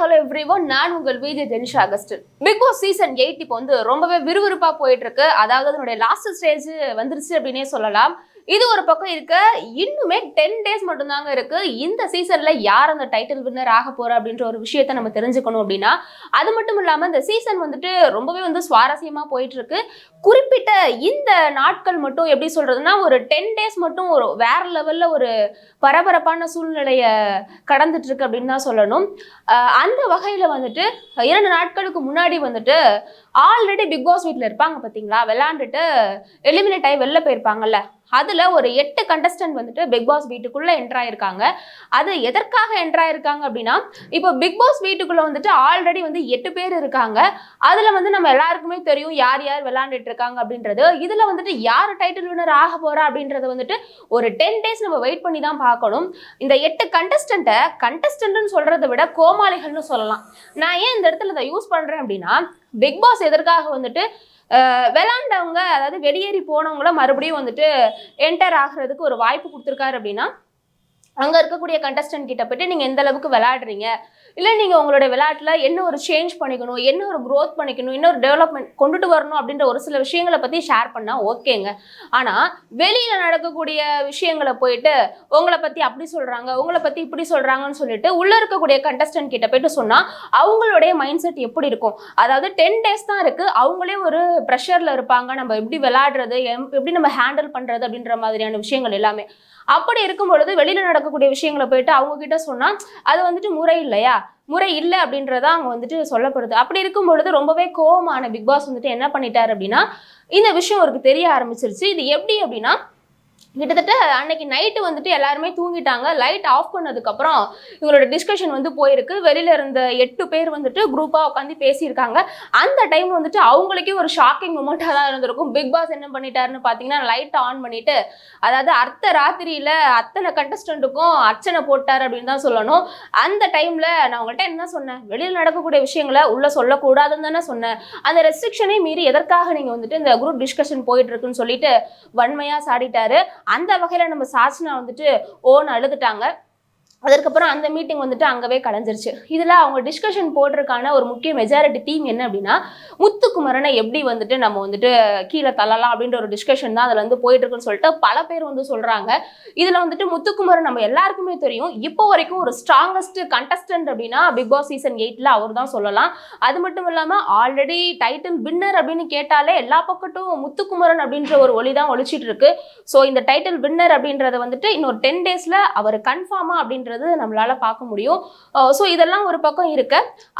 Hello everyone நான் உங்கள் Vijay Jenisha Augustine Bigg Boss season eight இப்போ வந்து ரொம்பவே விறுவிறுப்பாக போயிட்டு இருக்கு. அதாவது அதனுடைய லாஸ்ட் ஸ்டேஜ் வந்துருச்சு அப்படின்னே சொல்லலாம். இது ஒரு பக்கம் இருக்க. இன்னுமே டென் டேஸ் மட்டும்தாங்க இருக்கு. இந்த சீசன்ல யார் அந்த டைட்டில் வின்னர் ஆக போறா அப்படின்ற ஒரு விஷயத்த நம்ம தெரிஞ்சுக்கணும் அப்படின்னா அது மட்டும் இல்லாம இந்த சீசன் வந்துட்டு ரொம்பவே வந்து சுவாரஸ்யமா போயிட்டு இருக்கு குறிப்பிட்ட இந்த நாட்கள் மட்டும் எப்படி சொல்றதுன்னா ஒரு டென் டேஸ் மட்டும் ஒரு வேற லெவல்ல ஒரு பரபரப்பான சூழ்நிலைய கடந்துட்டு இருக்கு அப்படின்னு தான் சொல்லணும். அந்த வகையில வந்துட்டு இரண்டு நாட்களுக்கு முன்னாடி வந்துட்டு ஆல்ரெடி பிக் பாஸ் வீட்டில் இருப்பாங்க பார்த்தீங்களா விளாண்டுட்டு எலிமினேட் ஆகி வெளில போயிருப்பாங்கல்ல? அதில் ஒரு எட்டு கண்டஸ்டன்ட் வந்துட்டு பிக் பாஸ் வீட்டுக்குள்ளே என்ட்ராயிருக்காங்க அது எதற்காக என்ட்ராயிருக்காங்க அப்படின்னா இப்போ பிக் பாஸ் வீட்டுக்குள்ளே வந்துட்டு ஆல்ரெடி வந்து எட்டு பேர் இருக்காங்க. அதில் வந்து நம்ம எல்லாருக்குமே தெரியும் யார் யார் விளாண்டுட்டு இருக்காங்க அப்படின்றது. இதில் வந்துட்டு யார் டைட்டில் வினர் ஆக போகிறா அப்படின்றத வந்துட்டு ஒரு டென் டேஸ் நம்ம வெயிட் பண்ணி தான் பார்க்கணும். இந்த எட்டு கண்டஸ்டண்ட்டை கண்டஸ்டன்ட்னு சொல்கிறத விட கோமாளிகள்னு சொல்லலாம். நான் ஏன் இந்த இடத்துல இதை யூஸ் பண்ணுறேன் அப்படின்னா பிக் பாஸ் எதற்காக வந்துட்டு விளாண்டவங்க அதாவது வெளியேறி போனவங்கள மறுபடியும் வந்துட்டு என்டர் ஆகுறதுக்கு ஒரு வாய்ப்பு கொடுத்துருக்காரு அப்படின்னா அங்கே இருக்கக்கூடிய கண்டஸ்டன்ட் கிட்ட போயிட்டு நீங்கள் எந்த அளவுக்கு விளையாடுறீங்க? இல்லை நீங்கள் உங்களோட விளையாட்டில் என்ன ஒரு சேஞ்ச் பண்ணிக்கணும்? என்ன ஒரு க்ரோத் பண்ணிக்கணும்? இன்னொரு டெவலப்மெண்ட் கொண்டுட்டு வரணும்? அப்படின்ற ஒரு சில விஷயங்களை பற்றி ஷேர் பண்ணால் ஓகேங்க. ஆனால் வெளியில் நடக்கக்கூடிய விஷயங்களை போயிட்டு உங்களை பற்றி அப்படி சொல்கிறாங்க உங்களை பற்றி இப்படி சொல்கிறாங்கன்னு சொல்லிட்டு உள்ளே இருக்கக்கூடிய கண்டஸ்டன்ட் கிட்ட போயிட்டு சொன்னால் அவங்களுடைய மைண்ட் செட் எப்படி இருக்கும்? அதாவது டென் டேஸ் தான் இருக்குது அவங்களே ஒரு ப்ரெஷரில் இருப்பாங்க. நம்ம எப்படி விளையாடுறது? எம்- எப்படி நம்ம ஹேண்டில் பண்ணுறது அப்படின்ற மாதிரியான விஷயங்கள் எல்லாமே. அப்படி இருக்கும் பொழுது வெளியில் நடக்க நடக்கக்கூடிய விஷயங்களை போயிட்டு அவங்க கிட்ட சொன்னா அது வந்துட்டு முறை இல்லையா? முறை இல்லை அப்படின்றதா அவங்க வந்துட்டு சொல்லப்படுது. அப்படி இருக்கும் பொழுது ரொம்பவே கோவமான பிக் பாஸ் வந்துட்டு என்ன பண்ணிட்டாரு அப்படின்னா இந்த விஷயம் அவருக்கு தெரிய ஆரம்பிச்சிருச்சு. இது எப்படி அப்படின்னா கிட்டத்தட்ட அன்னைக்கு நைட்டு வந்துட்டு எல்லாருமே தூங்கிட்டாங்க. லைட் ஆஃப் பண்ணதுக்கப்புறம் இவங்களோட டிஸ்கஷன் வந்து போயிருக்கு. வெளியில இருந்த எட்டு பேர் வந்துட்டு குரூப்பாக உட்காந்து பேசியிருக்காங்க. அந்த டைம் வந்துட்டு அவங்களுக்கே ஒரு ஷாக்கிங் மூமெண்ட்டாக தான் இருந்திருக்கும். பிக் பாஸ் என்ன பண்ணிட்டாருன்னு பார்த்தீங்கன்னா லைட் ஆன் பண்ணிட்டு அதாவது அர்த்த ராத்திரியில அத்தனை கண்டஸ்டண்ட்டுக்கும் அர்ச்சனை போட்டார் அப்படின்னு தான் சொல்லணும். அந்த டைம்ல நான் உங்கள்கிட்ட என்ன சொன்னேன்? வெளியில் நடக்கக்கூடிய விஷயங்களை உள்ள சொல்லக்கூடாதுன்னு தானே சொன்னேன். அந்த ரெஸ்ட்ரிக்ஷனை மீறி எதற்காக நீங்கள் வந்துட்டு இந்த குரூப் டிஸ்கஷன் போயிட்டு இருக்குன்னு சொல்லிட்டு வன்மையாக சாடிட்டாரு. அந்த வகையில் நம்ம சாச்சனா வந்துட்டு ஓன்னு அழுதுட்டாங்க. அதற்கப்புறம் அந்த மீட்டிங் வந்துட்டு அங்கவே கலைஞ்சிருச்சு. இதில் அவங்க டிஸ்கஷன் போடுறதுக்கான ஒரு முக்கிய மெஜாரிட்டி தீம் என்ன அப்படின்னா முத்துக்குமரனை எப்படி வந்துட்டு நம்ம வந்துட்டு கீழே தள்ளலாம் அப்படின்ற ஒரு டிஸ்கஷன் தான் அதில் வந்து போயிட்டு இருக்குன்னு சொல்லிட்டு பல பேர் வந்து சொல்கிறாங்க இதில் வந்துட்டு முத்துக்குமரன் நம்ம எல்லாருக்குமே தெரியும். இப்போ வரைக்கும் ஒரு ஸ்ட்ராங்கஸ்ட் கண்டஸ்டன்ட் அப்படின்னா பிக் பாஸ் சீசன் எயிட்டில் அவர் தான் சொல்லலாம். அது மட்டும் இல்லாமல் ஆல்ரெடி டைட்டில் வின்னர் அப்படின்னு கேட்டாலே எல்லா பக்கட்டும் முத்துக்குமரன் அப்படின்ற ஒரு ஒளி தான் ஒழிச்சிட்டு இருக்கு. ஸோ இந்த டைட்டில் வின்னர் அப்படின்றத வந்துட்டு இன்னொரு டென் டேஸில் அவர் கன்ஃபார்மா அப்படின்றது நம்மளால பார்க்க முடியும். ஸோ இதெல்லாம் ஒரு பக்கம் இருக்க.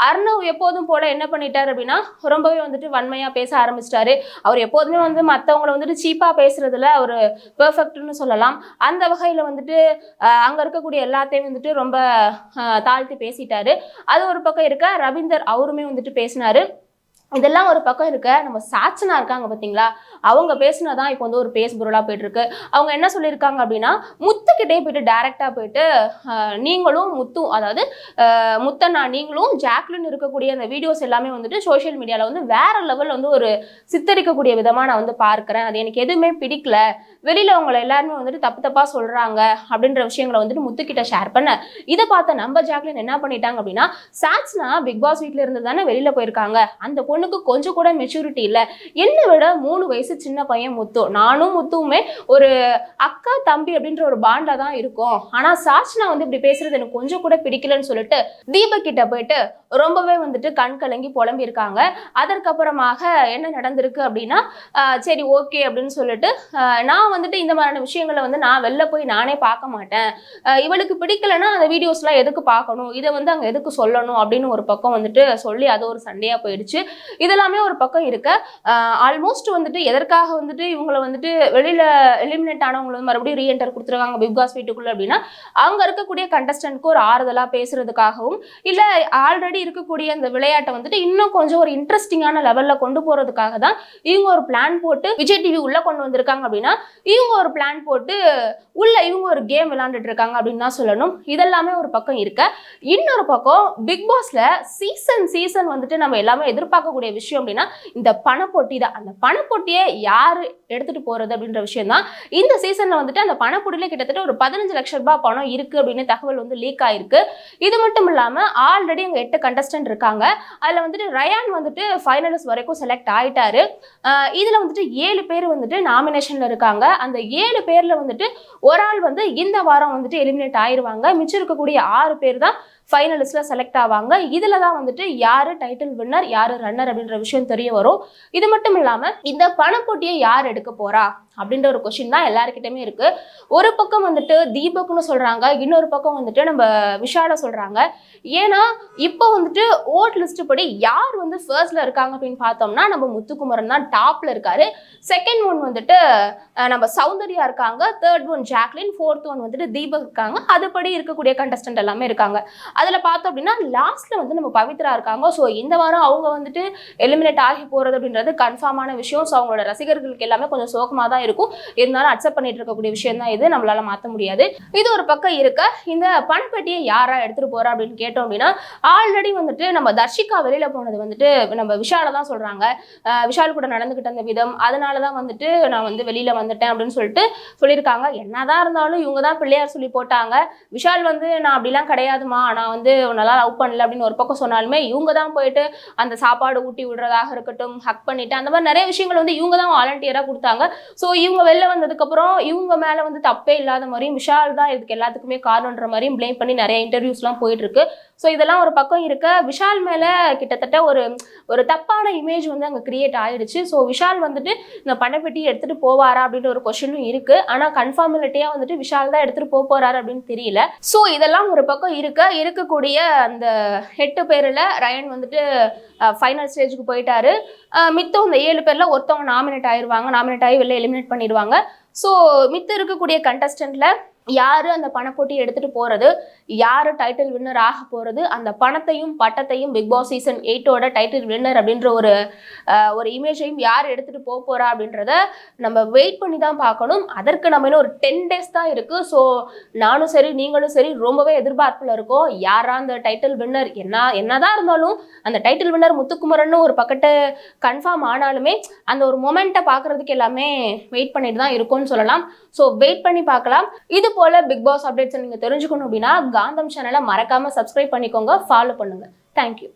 அர்ணவ் எப்போதும் போல என்ன பண்ணிட்டார் அப்படின்னா ரொம்பவே வந்துட்டு வன்மையா பேச ஆரம்பிச்சிட்டாரு. அவர் எப்போதுமே வந்து மற்றவங்கள வந்துட்டு சீப்பா பேசுறதுல அவர் பெர்ஃபெக்ட்னு சொல்லலாம். அந்த வகையில் வந்துட்டு அங்கே அங்க இருக்கக்கூடிய எல்லாத்தையும் வந்துட்டு ரொம்ப தாழ்த்தி பேசிட்டாரு. அது ஒரு பக்கம் இருக்க. ரவீந்தர் அவருமே வந்துட்டு பேசினாரு. இதெல்லாம் ஒரு பக்கம் இருக்க நம்ம சாச்சனா இருக்காங்க பார்த்தீங்களா அவங்க பேசினதான் இப்போ வந்து ஒரு பேஸ் பொருளாக போயிட்டு இருக்கு அவங்க என்ன சொல்லியிருக்காங்க அப்படின்னா முத்துக்கிட்டே போயிட்டு டைரக்டாக போயிட்டு நீங்களும் முத்து அதாவது முத்தண்ணா நீங்களும் ஜாக்லின் இருக்கக்கூடிய அந்த வீடியோஸ் எல்லாமே வந்துட்டு சோஷியல் மீடியாவில் வந்து வேற லெவலில் வந்து ஒரு சித்தரிக்கக்கூடிய விதமாக நான் வந்து பார்க்குறேன். அது எனக்கு எதுவுமே பிடிக்கல. வெளியில் அவங்கள எல்லாருமே வந்துட்டு தப்பு தப்பாக சொல்கிறாங்க அப்படின்ற விஷயங்களை வந்துட்டு முத்துக்கிட்ட ஷேர் பண்ண இதை பார்த்த நம்ம ஜாக்லின் என்ன பண்ணிட்டாங்க அப்படின்னா சாட்ஸ்னா பிக் பாஸ் வீட்டில் இருந்து தானே வெளியில் போயிருக்காங்க. அந்த பொண்ணுக்கு கொஞ்சம் கூட மெச்சூரிட்டி இல்லை. என்னை விட மூணு வயசு சின்ன பையன் முத்து. நானும் முத்துவுமே ஒரு அக்கா தம்பி அப்படின்ற ஒரு பாண்டா தான் இருக்கும். ஆனால் சாட்சினா வந்து இப்படி பேசுறது எனக்கு கொஞ்சம் கூட பிடிக்கலன்னு சொல்லிட்டு தீபக் கிட்ட போயிட்டு ரொம்பவே வந்துட்டு கண் கலங்கி புலம்பி இருக்காங்க. அதற்கப்புறமாக என்ன நடந்திருக்கு அப்படின்னா சரி ஓகே அப்படின்னு சொல்லிட்டு நான் வந்துட்டு இந்த மாதிரியான விஷயங்களை வந்து நான் வெளில போய் நானே பார்க்க மாட்டேன். இவளுக்கு பிடிக்கலன்னா அந்த வீடியோஸ்லாம் எதுக்கு பார்க்கணும்? இதை வந்து அங்கே எதுக்கு சொல்லணும்? அப்படின்னு ஒரு பக்கம் வந்துட்டு சொல்லி அது ஒரு சண்டையாக போயிடுச்சு. இதெல்லாமே ஒரு பக்கம் இருக்க. ஆல்மோஸ்ட் வந்துட்டு எதற்காக வந்துட்டு இவங்களை வந்துட்டு வெளியில எலிமினேட் ஆனவங்களை வந்து மறுபடியும் ரீஎன்டர் கொடுத்துருக்காங்க பிக் பாஸ் வீட்டுக்குள்ள அப்படின்னா அங்க இருக்கக்கூடிய கண்டஸ்டன்ட்க்கு ஒரு ஆறுதலா பேசுறதுக்காகவும் இல்ல ஆல்ரெடி இருக்கக்கூடிய அந்த விளையாட்டை வந்துட்டு இன்னும் கொஞ்சம் ஒரு இன்ட்ரெஸ்டிங்கான லெவல்ல கொண்டு போறதுக்காக தான் இவங்க ஒரு பிளான் போட்டு விஜய் டிவி உள்ள கொண்டு வந்திருக்காங்க அப்படின்னா இவங்க ஒரு பிளான் போட்டு உள்ள இவங்க ஒரு கேம் விளையாண்டுட்டு இருக்காங்க அப்படின்னு தான் சொல்லணும். இதெல்லாமே ஒரு பக்கம் இருக்க. இன்னொரு பக்கம் பிக் பாஸ்ல சீசன் சீசன் வந்துட்டு நம்ம எல்லாமே எதிர்பார்க்கக்கூடிய விஷயம் அப்படின்னா இந்த பணப்பொட்டி தான். அந்த பணப்பொட்டியை யார் எடுத்துகிட்டு போகிறது அப்படின்ற விஷயம் தான் இந்த சீசனில் வந்துட்டு அந்த பணப்பொட்டியில கிட்டத்தட்ட ஒரு பதினஞ்சு லட்ச ரூபாய் பணம் இருக்குது அப்படின்னு தகவல் வந்து லீக் ஆயிருக்கு. இது மட்டும் இல்லாமல் ஆல்ரெடி அங்கே எட்டு கண்டஸ்டன்ட் இருக்காங்க. அதில் வந்துட்டு ரயான் வந்துட்டு ஃபைனலிஸ்ட் வரைக்கும் செலக்ட் ஆகிட்டார் இதில் வந்துட்டு ஏழு பேர் வந்துட்டு நாமினேஷனில் இருக்காங்க. அந்த ஏழு பேரில் வந்துட்டு ஒரு ஆள் வந்து இந்த வாரம் வந்துட்டு எலிமினேட் ஆயிடுவாங்க மிச்சம் இருக்கக்கூடிய ஆறு பேர் தான் ஃபைனலிஸ்ட்ல செலக்ட் ஆவாங்க. இதுல தான் வந்துட்டு யாரு டைட்டில் வின்னர் யாரு ரன்னர் அப்படின்ற விஷயம் தெரிய வரும். இது மட்டும் இல்லாம இந்த பணப்போட்டியை யார் எடுக்க போறா? அப்படின்ற ஒரு கொஷின் தான் எல்லாருக்கிட்டமே இருக்கு. ஒரு பக்கம் வந்துட்டு தீபக்னு சொல்றாங்க இன்னொரு பக்கம் வந்துட்டு நம்ம விஷால சொல்றாங்க. ஏன்னா இப்போ வந்துட்டு ஓட் லிஸ்ட் படி யார் வந்து ஃபர்ஸ்ட்ல இருக்காங்க அப்படின்னு பார்த்தோம்னா நம்ம முத்துக்குமரன் தான் டாப்ல இருக்காரு. செகண்ட் ஒன் வந்துட்டு நம்ம சௌந்தர்யா இருக்காங்க. Third one Jacqueline. Fourth one வந்துட்டு தீபக் இருக்காங்க. அதுபடி இருக்கக்கூடிய கண்டஸ்டன்ட் எல்லாமே இருக்காங்க. அதுல பார்த்தோம் அப்படின்னா லாஸ்ட்ல வந்து நம்ம பவித்ரா இருக்காங்க. ஸோ இந்த வாரம் அவங்க வந்துட்டு எலிமினேட் ஆகி போறது அப்படின்றது கன்ஃபார்மான விஷயம். ஸோ அவங்களோட ரசிகர்களுக்கு எல்லாமே கொஞ்சம் சோகமாக தான் இருக்கும். இருந்தாலும் அக்செப்ட் பண்ணிட்டு இருக்கக்கூடிய விஷயம் தான் இது. நம்மளால மாற்ற முடியாது. இது ஒரு பக்கம் இருக்க இந்த பணப்பெட்டியை யாரா எடுத்துட்டு போறா அப்படின்னு கேட்டோம் அப்படின்னா ஆல்ரெடி வந்துட்டு நம்ம தர்ஷிகா வெளியில போனது வந்துட்டு நம்ம விஷால தான் சொல்றாங்க. விஷால் கூட நடந்துகிட்ட அந்த விதம் அதனால தான் வந்துட்டு நான் வந்து வெளியில வந்துட்டேன் அப்படின்னு சொல்லிட்டு சொல்லியிருக்காங்க. என்னதான் இருந்தாலும் இவங்க தான் பிள்ளையார் சொல்லி போட்டாங்க. விஷால் வந்து நான் அப்படிலாம் கிடையாதுமா நான் வந்து நல்லா லவ் பண்ணல. அப்படின்னு ஒரு பக்கம் சொன்னாலுமே இவங்க தான் போயிட்டு அந்த சாப்பாடு ஊட்டி விடுறதாக இருக்கட்டும் ஹக் பண்ணிட்டு அந்த மாதிரி நிறைய விஷயங்கள் வந்து இவங்க தான் வாலண்டியராக கொடுத்தாங்க. ஸோ இவங்க வெளில வந்ததுக்கப்புறம் இவங்க மேலே வந்து தப்பே இல்லாத மாதிரியும் விஷால் தான் இதுக்கு எல்லாத்துக்குமே காரணன்ற மாதிரியும் ப்ளேம் பண்ணி நிறைய இன்டர்வியூஸ்லாம் போயிட்டு இருக்கு. ஸோ இதெல்லாம் ஒரு பக்கம் இருக்க. விஷால் மேலே கிட்டத்தட்ட ஒரு ஒரு தப்பான இமேஜ் வந்து அங்கே கிரியேட் ஆயிடுச்சு. ஸோ விஷால் வந்துட்டு இந்த பணப்பெட்டி எடுத்துகிட்டு போவாரா அப்படின்ற ஒரு கொஷனும் இருக்குது ஆனால் கன்ஃபார்மிலிட்டியாக வந்துட்டு விஷால் தான் எடுத்துகிட்டு போக போகிறாரு அப்படின்னு தெரியல. ஸோ இதெல்லாம் ஒரு பக்கம் இருக்க. இருக்கக்கூடிய அந்த எட்டு பேரில் ரயன் வந்துட்டு ஃபைனல் ஸ்டேஜுக்கு போயிட்டாரு. மித்தம் இந்த ஏழு பேரில் ஒருத்தவங்க நாமினேட் ஆயிடுவாங்க நாமினேட் ஆகி வெளில எலிமினேட் பண்ணிடுவாங்க. ஸோ மித்த இருக்கக்கூடிய கண்டஸ்டண்ட்டில் யார் அந்த பணப்போட்டி எடுத்துகிட்டு போகிறது யார் டைட்டில் வின்னர் ஆக போகிறது அந்த பணத்தையும் பட்டத்தையும் பிக் பாஸ் சீசன் எயிட்டோட டைட்டில் வின்னர் அப்படின்ற ஒரு ஒரு இமேஜையும் யார் எடுத்துகிட்டு போக போகிறா அப்படின்றத நம்ம வெயிட் பண்ணி தான் பார்க்கணும். அதற்கு நம்ம இன்னும் ஒரு டென் டேஸ் தான் இருக்குது ஸோ நானும் சரி நீங்களும் சரி ரொம்பவே எதிர்பார்ப்பில் இருக்கோம். யாரா அந்த டைட்டில் வின்னர் என்ன என்னதான் இருந்தாலும் அந்த டைட்டில் வின்னர் முத்துக்குமரன் ஒரு பக்கத்து கன்ஃபார்ம் ஆனாலுமே அந்த ஒரு மொமெண்ட்டை பார்க்கறதுக்கு எல்லாமே வெயிட் பண்ணிட்டு தான் இருக்கும்னு சொல்லலாம். ஸோ வெயிட் பண்ணி பார்க்கலாம். இது போல் பிக் பாஸ் அப்டேட்ஸ் நீங்கள் தெரிஞ்சுக்கணும் அப்படின்னா காந்தம் சேனலை மறக்காம சப்ஸ்கிரைப் பண்ணிக்கோங்க ஃபாலோ பண்ணுங்க. தேங்க்யூ